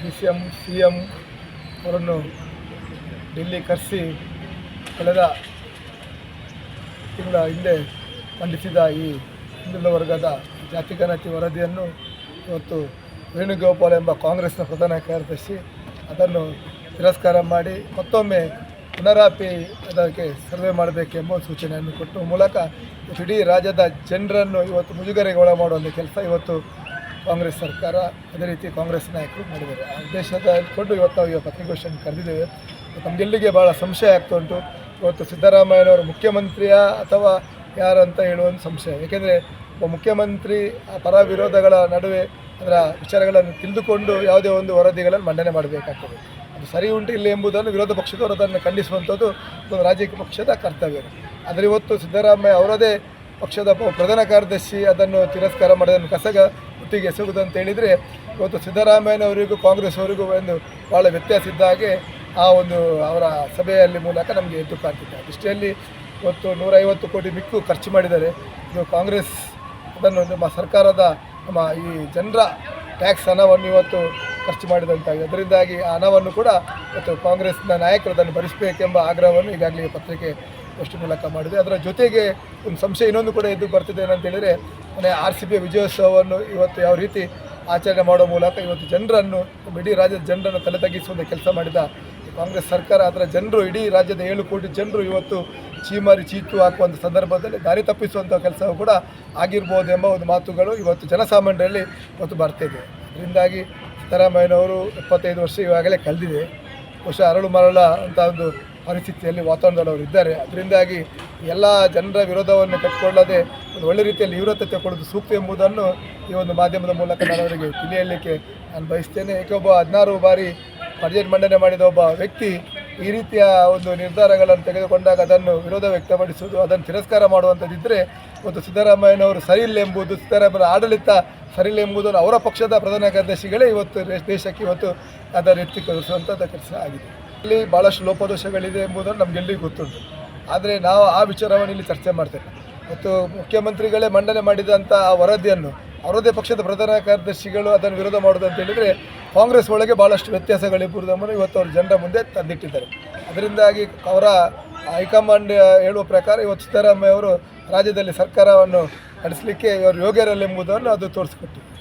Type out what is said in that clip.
D C M C M ಅವರನ್ನು ಡೆಲ್ಲಿ ಕರೆಸಿ ಕಳೆದ ತಿಂಗಳ ಹಿಂದೆ ಮಂಡಿಸಿದ ಈ ಹಿಂದುಳಿದ ವರ್ಗದ ಜಾತಿ ಗಣತಿ ವರದಿಯನ್ನು ಇವತ್ತು ವೇಣುಗೋಪಾಲ್ ಎಂಬ ಕಾಂಗ್ರೆಸ್ನ ಪ್ರಧಾನ ಕಾರ್ಯದರ್ಶಿ ಅದನ್ನು ತಿರಸ್ಕಾರ ಮಾಡಿ ಮತ್ತೊಮ್ಮೆ ಪುನರಾಪಿ ಅದಕ್ಕೆ ಸರ್ವೆ ಮಾಡಬೇಕೆಂಬ ಸೂಚನೆಯನ್ನು ಕೊಟ್ಟು ಮೂಲಕ ಇಡೀ ರಾಜ್ಯದ ಜನರನ್ನು ಇವತ್ತು ಮುಜುಗರೆಗೆ ಒಳ ಮಾಡುವಂಥ ಕೆಲಸ ಇವತ್ತು ಕಾಂಗ್ರೆಸ್ ಸರ್ಕಾರ ಅದೇ ರೀತಿ ಕಾಂಗ್ರೆಸ್ ನಾಯಕರು ಮಾಡಿದ್ದಾರೆ. ಆ ಉದ್ದೇಶದ ಇಟ್ಕೊಂಡು ಇವತ್ತು ನಾವು ಇವತ್ತು ಕರೆದಿದ್ದೇವೆ. ನಮಗೆಲ್ಲಿಗೆ ಭಾಳ ಸಂಶಯ ಆಗ್ತಾ ಉಂಟು. ಇವತ್ತು ಸಿದ್ದರಾಮಯ್ಯನವರು ಮುಖ್ಯಮಂತ್ರಿಯ ಅಥವಾ ಯಾರಂತ ಹೇಳುವ ಒಂದು ಸಂಶಯ. ಏಕೆಂದರೆ ಒಬ್ಬ ಮುಖ್ಯಮಂತ್ರಿ ಪರ ವಿರೋಧಗಳ ನಡುವೆ ಅದರ ವಿಚಾರಗಳನ್ನು ತಿಳಿದುಕೊಂಡು ಯಾವುದೇ ಒಂದು ವರದಿಗಳನ್ನು ಮಂಡನೆ ಮಾಡಬೇಕಾಗ್ತದೆ. ಅದು ಸರಿ ಉಂಟು ಇಲ್ಲ ಎಂಬುದನ್ನು ವಿರೋಧ ಪಕ್ಷದವರು ಅದನ್ನು ಖಂಡಿಸುವಂಥದ್ದು ಒಂದು ರಾಜಕೀಯ ಪಕ್ಷದ ಕರ್ತವ್ಯ. ಆದರೆ ಇವತ್ತು ಸಿದ್ದರಾಮಯ್ಯ ಅವರದೇ ಪಕ್ಷದ ಪ್ರಧಾನ ಕಾರ್ಯದರ್ಶಿ ಅದನ್ನು ತಿರಸ್ಕಾರ ಮಾಡೋದನ್ನು ಕಸಗ ಒಟ್ಟಿಗೆ ಎಸಗುವುದು ಅಂತ ಹೇಳಿದರೆ ಇವತ್ತು ಸಿದ್ದರಾಮಯ್ಯನವರಿಗೂ ಕಾಂಗ್ರೆಸ್ ಅವರಿಗೂ ಒಂದು ಭಾಳ ವ್ಯತ್ಯಾಸ ಇದ್ದ ಹಾಗೆ ಆ ಒಂದು ಅವರ ಸಭೆಯಲ್ಲಿ ಮೂಲಕ ನಮಗೆ ಎದ್ದು ಕಾಣ್ತಿದೆ. ದೃಷ್ಟಿಯಲ್ಲಿ ಇವತ್ತು ನೂರೈವತ್ತು ಕೋಟಿ ಮಿಕ್ಕು ಖರ್ಚು ಮಾಡಿದ್ದಾರೆ. ಇದು ಕಾಂಗ್ರೆಸ್, ಅದನ್ನು ನಮ್ಮ ಸರ್ಕಾರದ ನಮ್ಮ ಈ ಜನರ ಟ್ಯಾಕ್ಸ್ ಹಣವನ್ನು ಇವತ್ತು ಖರ್ಚು ಮಾಡಿದಂತಾಗಿದೆ. ಅದರಿಂದಾಗಿ ಆ ಹಣವನ್ನು ಕೂಡ ಇವತ್ತು ಕಾಂಗ್ರೆಸ್ನ ನಾಯಕರು ಅದನ್ನು ಭರಿಸಬೇಕೆಂಬ ಆಗ್ರಹವನ್ನು ಈಗಾಗಲೇ ಪತ್ರಿಕೆ ಗೋಷ್ಠಿ ಮೂಲಕ ಮಾಡಿದೆ. ಅದರ ಜೊತೆಗೆ ಒಂದು ಸಂಶಯ ಇನ್ನೊಂದು ಕೂಡ ಎದ್ದು ಬರ್ತಿದೆ ಏನಂತೇಳಿದರೆ ಮನೆ ಆರ್ ಸಿ ಬಿ ವಿಜಯೋತ್ಸವವನ್ನು ಇವತ್ತು ಯಾವ ರೀತಿ ಆಚರಣೆ ಮಾಡುವ ಮೂಲಕ ಇವತ್ತು ಜನರನ್ನು, ಇಡೀ ರಾಜ್ಯದ ಜನರನ್ನು ತಲೆ ತಗ್ಗಿಸುವಂಥ ಕೆಲಸ ಮಾಡಿದ ಕಾಂಗ್ರೆಸ್ ಸರ್ಕಾರ, ಅದರ ಜನರು, ಇಡೀ ರಾಜ್ಯದ ಏಳು ಕೋಟಿ ಜನರು ಇವತ್ತು ಚೀಮಾರಿ ಚೀತು ಹಾಕುವಂಥ ಸಂದರ್ಭದಲ್ಲಿ ದಾರಿ ತಪ್ಪಿಸುವಂಥ ಕೆಲಸವೂ ಕೂಡ ಆಗಿರ್ಬೋದು ಎಂಬ ಒಂದು ಮಾತುಗಳು ಇವತ್ತು ಜನಸಾಮಾನ್ಯರಲ್ಲಿ ಇವತ್ತು ಬರ್ತಿದೆ. ಅದರಿಂದಾಗಿ ಸಿದ್ದರಾಮಯ್ಯನವರು ಇಪ್ಪತ್ತೈದು ವರ್ಷ ಇವಾಗಲೇ ಕಳೆದಿದೆ. ಬಹುಶಃ ಅರಳು ಮರಳ ಅಂತ ಒಂದು ಪರಿಸ್ಥಿತಿಯಲ್ಲಿ ವಾತಾವರಣದಲ್ಲಿ ಅವರು ಇದ್ದಾರೆ. ಅದರಿಂದಾಗಿ ಎಲ್ಲ ಜನರ ವಿರೋಧವನ್ನು ಕಟ್ಟಿಕೊಳ್ಳದೆ ಒಂದು ಒಳ್ಳೆ ರೀತಿಯಲ್ಲಿ ತೀವ್ರತೆ ತಗೊಳ್ಳೋದು ಸೂಕ್ತ ಎಂಬುದನ್ನು ಈ ಒಂದು ಮಾಧ್ಯಮದ ಮೂಲಕ ನಾನು ಅವರಿಗೆ ತಿಳಿಯಲಿಕ್ಕೆ ನಾನು ಬಯಸ್ತೇನೆ. ಏಕೆ ಒಬ್ಬ ಹದಿನಾರು ಬಾರಿ ಬಜೆಟ್ ಮಂಡನೆ ಮಾಡಿದ ಒಬ್ಬ ವ್ಯಕ್ತಿ ಈ ರೀತಿಯ ಒಂದು ನಿರ್ಧಾರಗಳನ್ನು ತೆಗೆದುಕೊಂಡಾಗ ಅದನ್ನು ವಿರೋಧ ವ್ಯಕ್ತಪಡಿಸುವುದು, ಅದನ್ನು ತಿರಸ್ಕಾರ ಮಾಡುವಂಥದ್ದಿದ್ದರೆ ಒಂದು ಸಿದ್ದರಾಮಯ್ಯನವರು ಸರಿಯಿಲ್ಲ ಎಂಬುದು, ಸಿದ್ದರಾಮಯ್ಯನ ಆಡಳಿತ ಸರಿಯಿಲ್ಲ ಎಂಬುದನ್ನು ಅವರ ಪಕ್ಷದ ಪ್ರಧಾನ ಕಾರ್ಯದರ್ಶಿಗಳೇ ಇವತ್ತು ದೇಶಕ್ಕೆ ಇವತ್ತು ಅದರ ಎತ್ತಿ ಕೆಲಸ ಆಗಿದೆ. ಇಲ್ಲಿ ಭಾಳಷ್ಟು ಲೋಪದೋಷಗಳಿದೆ ಎಂಬುದನ್ನು ನಮಗೆಲ್ಲಿಗೂ ಗೊತ್ತುಂಟು. ಆದರೆ ನಾವು ಆ ವಿಚಾರವನ್ನು ಇಲ್ಲಿ ಚರ್ಚೆ ಮಾಡ್ತೇವೆ. ಮತ್ತು ಮುಖ್ಯಮಂತ್ರಿಗಳೇ ಮಂಡನೆ ಮಾಡಿದಂಥ ಆ ವರದಿಯನ್ನು ಅವರದೇ ಪಕ್ಷದ ಪ್ರಧಾನ ಕಾರ್ಯದರ್ಶಿಗಳು ಅದನ್ನು ವಿರೋಧ ಮಾಡೋದು ಅಂತ ಹೇಳಿದರೆ ಕಾಂಗ್ರೆಸ್ ಒಳಗೆ ಭಾಳಷ್ಟು ವ್ಯತ್ಯಾಸಗಳಿರುವುದನ್ನು ಇವತ್ತು ಅವರು ಜನರ ಮುಂದೆ ತಂದಿಟ್ಟಿದ್ದಾರೆ. ಅದರಿಂದಾಗಿ ಅವರ ಹೈಕಮಾಂಡ್ ಹೇಳುವ ಪ್ರಕಾರ ಇವತ್ತು ಸಿದ್ದರಾಮಯ್ಯ ಅವರು ರಾಜ್ಯದಲ್ಲಿ ಸರ್ಕಾರವನ್ನು ನಡೆಸಲಿಕ್ಕೆ ಇವರು ಯೋಗ್ಯರಲ್ಲ ಎಂಬುದನ್ನು ಅದು ತೋರಿಸಿಕೊಟ್ಟಿದೆ.